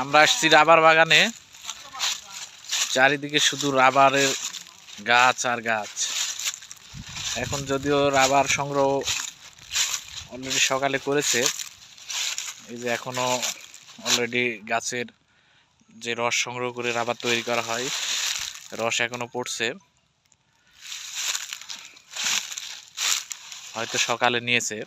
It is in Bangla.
আমরা আসছি রাবার বাগানে। চারিদিকে শুধু রাবারের গাছ আর গাছ। এখন যদিও রাবার সংগ্রহ অলরেডি সকালে করেছে, এই যে এখনও অলরেডি গাছের যে রস সংগ্রহ করে রাবার তৈরি করা হয়, রস এখনও পড়ছে। হয়তো সকালে নিয়েছে।